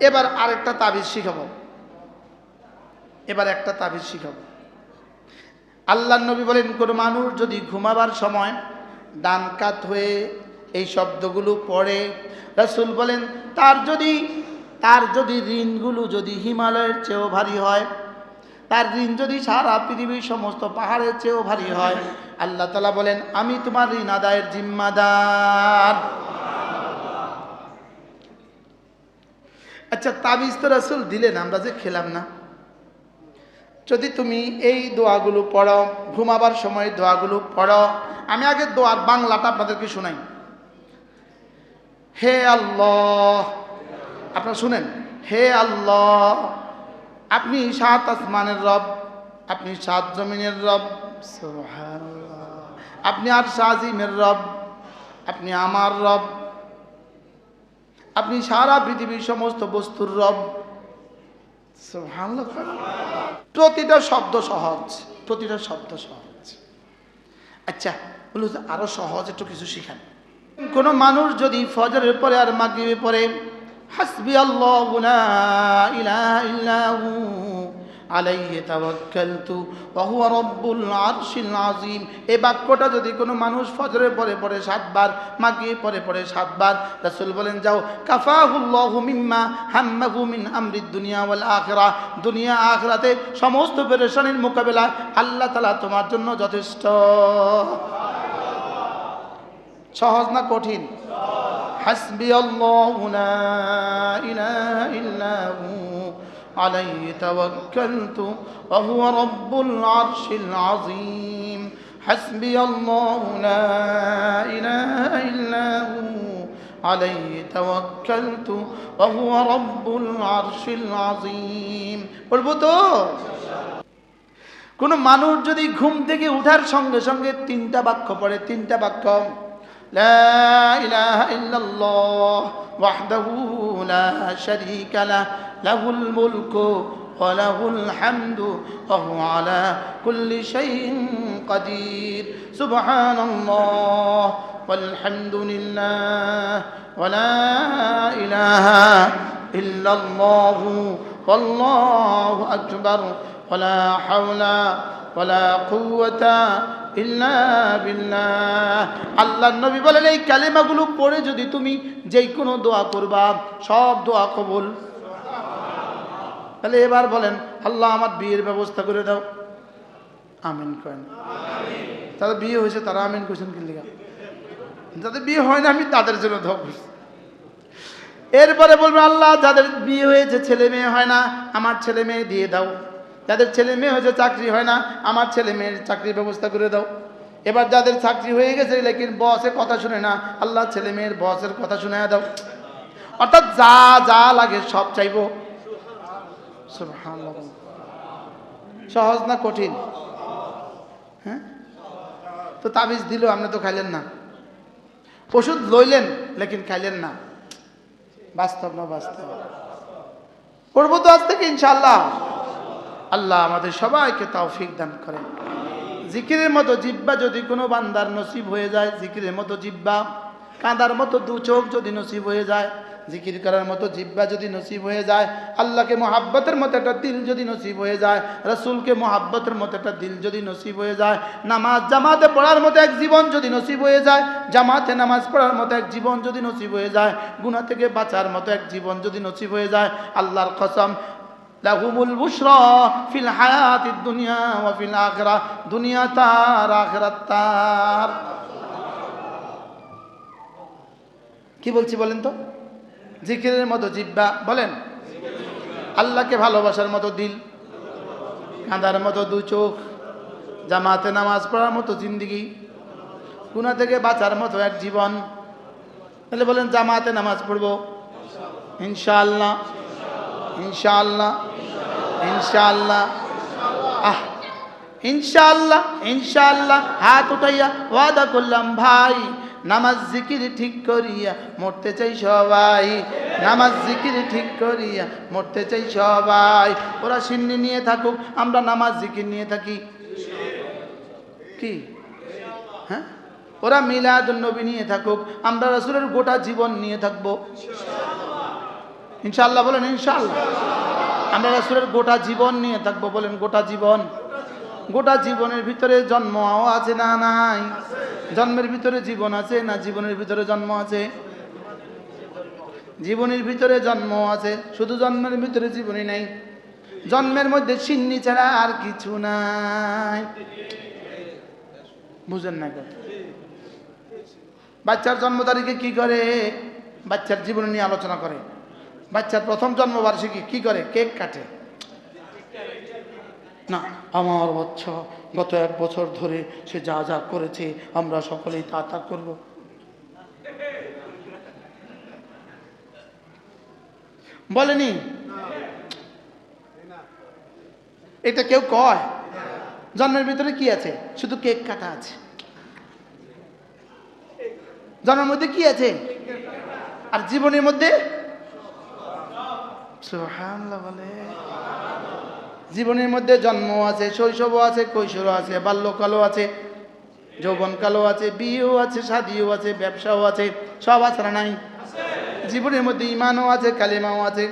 এবার আরেকটা তাবিজ শিখাবো। এবার একটা তাবিজ শিখাবো। আল্লাহ নবী বলেন, কোনো মানুষ যদি ঘুমাবার সময় ডান কাত হয়ে এই শব্দগুলো পড়ে, রাসূল বলেন, তার যদি তার যদি ঋণগুলো যদি হিমালয়ের চেয়েও ভারী হয়, তার ঋণ যদি সারা পৃথিবীর সমস্ত পাহাড়ের চেয়েও ভারী হয়, আল্লাহ তালা বলেন, আমি তোমার ঋণ আদায়ের জিম্মাদার। আচ্ছা তাবিজ তো রাসূল দিলেন, আমরা যে খেলাম না। যদি তুমি এই দোয়াগুলো পড়ো ঘুমাবার সময় দোয়াগুলো পড়ো আমি আগে দোয়ার বাংলাটা আপনাদেরকে শোনাই। হে আল্লাহ, আপনারা শুনেন, হে আল্লাহ, আপনি সাত আসমানের রব, আপনি সাত জমিনের রব আপনি আর শাহিমের রব, আপনি আমার রব আপনি সারা পৃথিবীর সমস্ত বস্তুর রব। প্রতিটা শব্দ সহজ, প্রতিটা শব্দ সহজ। আচ্ছা বলুন, আরও সহজ একটু কিছু শিখান। কোনো মানুষ যদি ফজরের পরে আর মাগরিবের পরে হাসবি আল্লাহ আলাইহি তাওয়াক্কালতু, ওয়া রাব্বুল আরশিল আযীম। এই বাক্যটা যদি কোনো মানুষ ফজরের পরে পরে সাতবার মাগরিব পরে পরে সাতবার, রাসূল বলেন, যাও কাফাহুল্লাহু মিম্মা হাম্মাহু মিন আমরিদ দুনিয়া ওয়াল আখিরাহ দুনিয়া আখিরাতে সমস্ত পেরেশানির মোকাবেলা আল্লাহ তাআলা তোমার জন্য যথেষ্ট। সহজ না কঠিন? হাসবি আল্লাহ লা ইলাহা ইল্লা হু হুয়া রাব্বুল আরশিল আযীম। হাসবি আল্লাহ লা ইলাহা ইল্লা হু আলাইহি তাওয়াক্কালতু ওয়া হুয়া রাব্বুল আরশিল আযীম। বলব তো? কোনো মানুষ যদি ঘুম থেকে উঠার সঙ্গে সঙ্গে তিনটা বাক্য পড়ে, তিনটা বাক্য। لا إله إلا الله وحده لا شريك له له الملك وله الحمد وهو على كل شيء قدير. سبحان الله والحمد لله ولا إله إلا الله والله أكبر ولا حول ولا قوة আল্লাহ নবী বলেন, এই কালেমাগুলো পড়ে যদি তুমি যেই কোনো দোয়া করবা, সব দোয়া কবুল। তাহলে এবার বলেন, আল্লাহ আমার বিয়ের ব্যবস্থা করে দাও। আমিন করেন। তাদের বিয়ে হয়েছে, তারা আমিন করছেন কি লিগা? যাদের বিয়ে হয় না, আমি তাদের জন্য দোয়া করছি। এরপরে বলবেন আল্লাহ, যাদের বিয়ে হয়েছে, ছেলে মেয়ে হয় না, আমার ছেলে মেয়ে দিয়ে দাও। যাদের ছেলে মেয়ে হয়েছে, চাকরি হয় না, আমার ছেলে মেয়ের চাকরির ব্যবস্থা করে দাও। এবার যাদের চাকরি হয়ে গেছে, লেকিন বসের কথা শুনে না, আল্লাহ ছেলে মেয়ের বসের কথা শুনে দাও। অর্থাৎ যা যা লাগে সব চাইব। সহজ না কঠিন? হ্যাঁ? তো তাবিজ দিল, আপনি তো খাইলেন না। ওষুধ লইলেন, লেকিন খাইলেন না। বাস্তব না বাস্তব? করব তো আজ থেকে ইনশাল্লাহ আল্লাহ আমাদের সবাইকে তৌফিক দান করেন। জিকিরের মতো জিব্বা যদি কোনো বান্দার নসিব হয়ে যায়, জিকিরের মতো জিব্বা। কাঁদার মতো দু চোখ যদি নসিব হয়ে যায়, জিকির করার মতো জিব্বা যদি নসিব হয়ে যায়, আল্লাহকে মোহাব্বতের মতো একটা দিল যদি নসিব হয়ে যায়, রসুলকে মোহাব্বতের মতো একটা দিল যদি নসিব হয়ে যায়, নামাজ জামাতে পড়ার মতো এক জীবন যদি নসিব হয়ে যায়, জামাতে নামাজ পড়ার মতো এক জীবন যদি নসিব হয়ে যায় গুণা থেকে বাঁচার মতো এক জীবন যদি নসিব হয়ে যায়, আল্লাহর কসম লাহুমুল বুশরা ফিল হায়াতিদ দুনিয়া ওয়া ফিল আখিরা। দুনিয়া তার, আখিরাত তার। কি বলছি বলেন তো? জিকিরের মতো জিব্বা, বলেন। আল্লাহকে ভালোবাসার মতো দিল, কাঁদার মতো দু চোখ, জামাতে নামাজ পড়ার মতো জিন্দিগি গুণা থেকে বাঁচার মতো এক জীবন। তাহলে বলেন, জামাতে নামাজ পড়ব? ইনশাআল্লাহ ইনশাআল্লাহ। ইনশাআল্লাহ। আহ, ইনশাআল্লাহ ইনশাআল্লাহ। হাত উঠাইয়া ওয়াদা করলাম, ভাই, নামাজ জিকির ঠিক করিয়া মরতে চাই সবাই, নামাজ জিকির ঠিক করিয়া মরতে চাই সবাই। ওরা সিন্নি নিয়ে থাকুক, আমরা নামাজ জিকির নিয়ে থাকি। কি? হ্যাঁ? ওরা মিলাদ নবী নিয়ে থাকুক, আমরা রসুলের গোটা জীবন নিয়ে থাকব। ইনশাআল্লাহ বলেন, ইনশাআল্লাহ। আমরা রাসূলের গোটা জীবন নিয়ে থাকব, বলেন গোটা জীবন। গোটা জীবনের ভিতরে জন্ম আছে না নাই? জন্মের ভিতরে জীবন আছে না জীবনের ভিতরে জন্ম আছে? জীবনের ভিতরে জন্ম আছে, শুধু জন্মের ভিতরে জীবনই নাই। জন্মের মধ্যে সিন্নি ছাড়া আর কিছু নাই। বুঝেন না বাচ্চার জন্ম তারিখে কি করে? বাচ্চার জীবন নিয়ে আলোচনা করে। বাচ্চার প্রথম জন্মবার্ষিকী কি করে? কেক কাটে। না আমার বাচ্চা গত এক বছর ধরে সে যা যা করেছে আমরা সকলেই তা তা করব। বলেনি? এটা কেউ কয়? জন্মের ভিতরে কি আছে? শুধু কেক কাটা আছে। জন্মের মধ্যে কি আছে? আর জীবনের মধ্যে? জীবনের মধ্যে জন্ম আছে শৈশবও আছে, কৈশোরও আছে, বাল্যকালও আছে, যৌবনকালও আছে, বিয়েও আছে, শাদিও আছে, ব্যবসাও আছে, সব আছে নাই? জীবনের মধ্যে ইমানও আছে, কালিমাও আছে।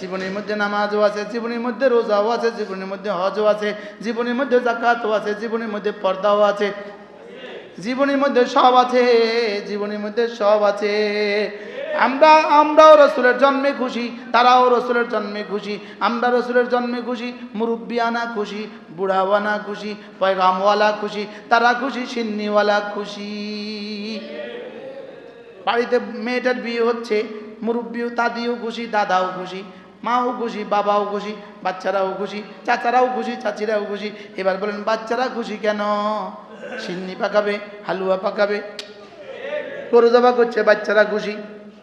জীবনের মধ্যে নামাজও আছে, জীবনের মধ্যে রোজাও আছে, জীবনের মধ্যে হজও আছে, জীবনের মধ্যে জাকাতও আছে, জীবনের মধ্যে পর্দাও আছে। জীবনের মধ্যে সব আছে, জীবনের মধ্যে সব আছে। আমরা, আমরাও রসুলের জন্মে খুশি, তারাও রসুলের জন্মে খুশি, আমরা রসুলের জন্মে খুশি, মুরব্বিয়ানা খুশি, বুড়াওয়ানা খুশি, পয়গামওয়ালা খুশি, তারা খুশি, সিন্নিওয়ালা খুশি। বাড়িতে মেয়েটার বিয়ে হচ্ছে, মুরব্বিও দাদিও খুশি, দাদাও খুশি, মাও খুশি, বাবাও খুশি, বাচ্চারাও খুশি, চাচারাও খুশি, চাচিরাও খুশি। এবার বলেন, বাচ্চারা খুশি কেন? সিন্নি পাকাবে, হালুয়া পাকাবে, গরু জবা করছে, বাচ্চারা খুশি।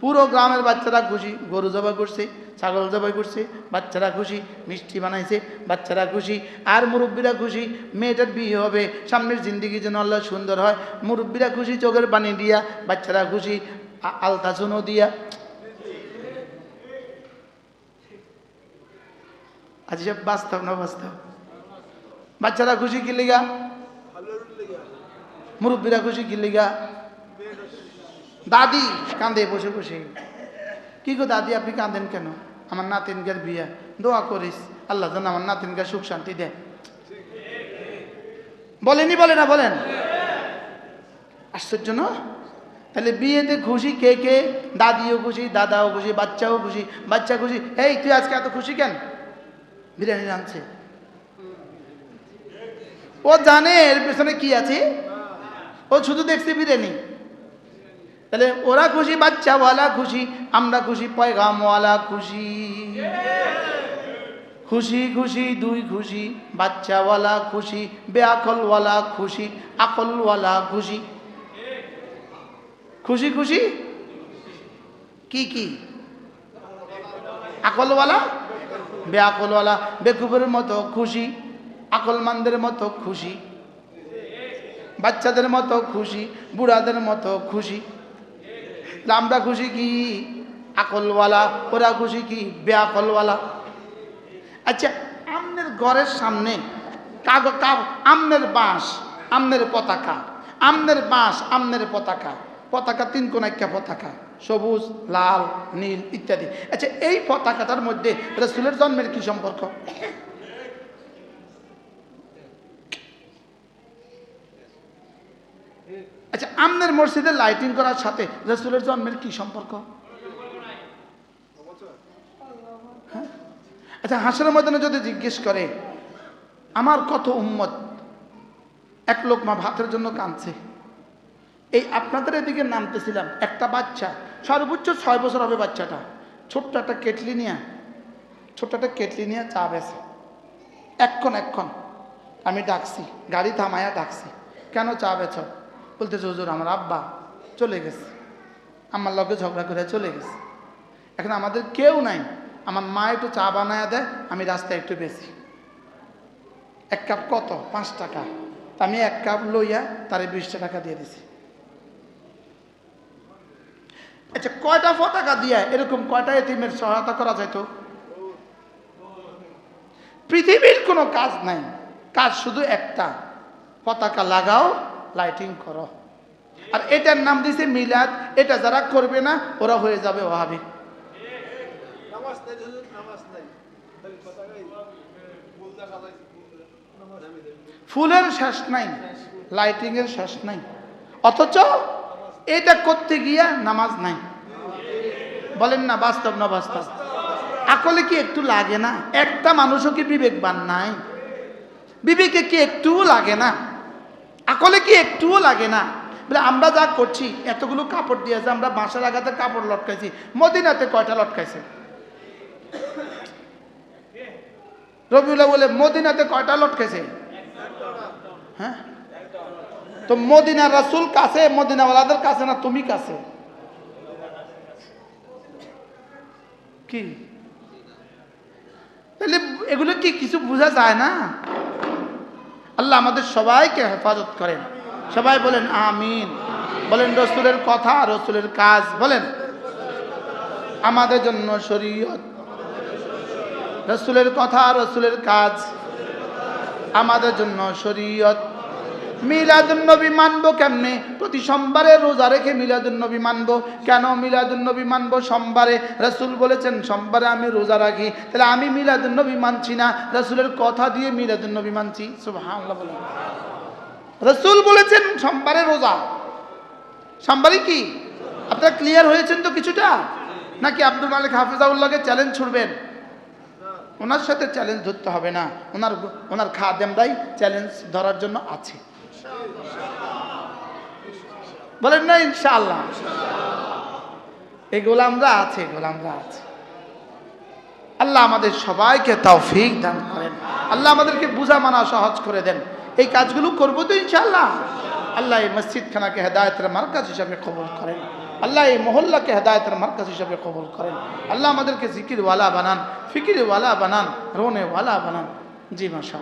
পুরো গ্রামের বাচ্চারা খুশি, গরু জবাই করছে, ছাগল জবাই করছে, বাচ্চারা খুশি, মিষ্টি বানাইছে, বাচ্চারা খুশি, আর মুরব্বীরা খুশি, মেয়েটার বিয়ে হবে, সামনের জিন্দিগি যেন আল্লাহ সুন্দর হয়। মুরব্বীরা খুশি, চোখের পানি দিয়া, বাচ্চারা খুশি, আ- আলতা চুনো দিয়া। আজ সব বাস্তব না বাস্তব? বাচ্চারা খুশি কি লিগা? মুরব্বীরা খুশি কি লিগা? দাদি কান্দে, বসে বসে। কি গো দাদি, আপনি কাঁদেন কেন? আমার নাতিনকার বিয়া। দোয়া করিস। আল্লাহ যেন আমার নাতিনকার সুখ শান্তি দেয়। বলেনি বলে না, বলেন। আশ্চর্য, না? তাহলে বিয়েতে খুশি কে কে? দাদিও খুশি, দাদাও খুশি, বাচ্চাও খুশি, বাচ্চা খুশি। এই, তুই আজকে এত খুশি কেন? বিরিয়ানি রাঁধছে। ও জানে, এর পেছনে কি আছে? ও শুধু দেখছে বিরিয়ানি। তাহলে ওরা খুশি, বাচ্চাওয়ালা খুশি, আমরা খুশি, পয়গামওয়ালা খুশি। খুশি খুশি, দুই খুশি, বাচ্চাওয়ালা খুশি বেআকলওয়ালা খুশি, আকলওয়ালা খুশি। খুশি খুশি? কি কি? আকলওয়ালা? বেআকলওয়ালা বেকুবের মতো খুশি, আকলমানদের মতো খুশি। বাচ্চাদের মতো খুশি, বুড়াদের মতো খুশি। আমরা খুশি কি? আকলওয়ালা, ওরা খুশি কি? বেআকলওয়ালা আচ্ছা আমনের ঘরের সামনে কাগ, আমনের বাঁশ, আমনের পতাকা, আমনের বাঁশ, আমনের পতাকা পতাকা তিন কোন একটা পতাকা, সবুজ, লাল, নীল ইত্যাদি। আচ্ছা এই পতাকাটার মধ্যে রসুলের জন্মের কি সম্পর্ক? আচ্ছা আমনের মসজিদে লাইটিং করার সাথে রসুলের জন্মের কি সম্পর্ক? হ্যাঁ? আচ্ছা হাসরের ময়দানে যদি জিজ্ঞেস করে, আমার কত উম্মত? এক লোক মা ভাতের জন্য কাঁদছে। এই আপনাদের এদিকে নামতেছিলাম, একটা বাচ্চা, সর্বোচ্চ ছয় বছর হবে বাচ্চাটা। ছোট্ট একটা কেটলি নিয়ে, ছোট্ট একটা কেটলি নিয়ে চা বেছে। এক্ষণ এক্ষণ, আমি ডাকছি, গাড়ি থামায়া ডাকছি, কেন চা বেছ? বলতেছে, হুজুর, আমার আব্বা চলে গেছে। আমার লগে ঝগড়া করে চলে গেছে। এখন আমাদের কেউ নাই। আমার মা একটু চা বানায়া দেয়, আমি রাস্তায় একটু বেশি। এক কাপ কত? পাঁচ টাকা। তা আমি এক কাপ লইয়া তারে বিশটা টাকা দিয়ে দিছি। আচ্ছা কয়টা পতাকা দিয়া এরকম কয়টা এতিমের সহায়তা করা যাইতো পৃথিবীর কোনো কাজ নাই। কাজ শুধু একটা। পতাকা লাগাও লাইটিং করো। আর এটার নাম দিছে মিলাদ এটা যারা করবে না ওরা হয়ে যাবে ওহাবি ফুলের শেষ নাই লাইটিং এর শেষ নাই। অথচ এটা করতে গিয়া নামাজ নাই। বলেন না বাস্তব না বাস্তব? আকলে কি একটু লাগে না? একটা মানুষও কি বিবেকবান নাই? বিবেকে কি একটুও লাগে না? আকলে কি একটুও লাগে না? বলে, আমরা যা করছি, এতগুলো কাপড় দিয়েছে, আমরা বাঁশের আঘাতে কাপড় লটকাইছি, মদিনাতে কয়টা লটকাইছে? রবিউল্লাহ বলে, মদিনাতে কয়টা লটকাইছে? হ্যাঁ? তো মদিনা রাসুল কাছে, মদিনাওয়ালাদের কাছে না তুমি কাছে? কি? তাহলে এগুলো কি কিছু বোঝা যায় না? আল্লাহ আমাদের সবাইকে হেফাজত করেন। সবাই বলেন, আমিন। বলেন, রসুলের কথা, রসুলের কাজ। বলেন, আমাদের জন্য শরীয়ত। রসুলের কথা, রসুলের কাজ। আমাদের জন্য শরীয়ত। মিলাদুন্নবী মানবো কেমনে? প্রতি সোমবারে রোজা রেখে মিলাদুন্নবী মানবো। কেন মিলাদুন্নবী মানবো সোমবারে? রসুল বলেছেন, সোমবারে আমি রোজা রাখি। তাহলে আমি মিলাদুন্নবী মানছি না? রসুলের কথা দিয়ে মিলাদুন্নবী মানছি? রসুল বলেছেন, সোমবারে রোজা। সোমবারে কি? আপনারা ক্লিয়ার হয়েছেন তো কিছুটা? নাকি আব্দুল মালিক হাফিজাউল্লাহকে চ্যালেঞ্জ ছুড়বেন? ওনার সাথে চ্যালেঞ্জ ধরতে হবে না। ওনার ওনার খাদেমরাই চ্যালেঞ্জ ধরার জন্য আছে। বলেন না, ইনশাআল্লাহ। এই গোলামরা আছে গোলামরা আছে। আল্লাহ আমাদের সবাইকে তৌফিক দান করেন। আল্লাহ আমাদেরকে বুঝা মানা সহজ করে দেন। এই কাজগুলো করব তো ইনশাআল্লাহ। আল্লাহ এই মসজিদখানাকে হেদায়তের মার্কাজ হিসাবে কবুল করেন। আল্লাহ এই মহল্লাকে হেদায়তের মার্কাজ হিসাবে কবুল করেন। আল্লাহ আমাদেরকে জিকিরওয়ালা বানান, ফিকিরওয়ালা বানান, রোনেওয়ালা বানান। জি মাশা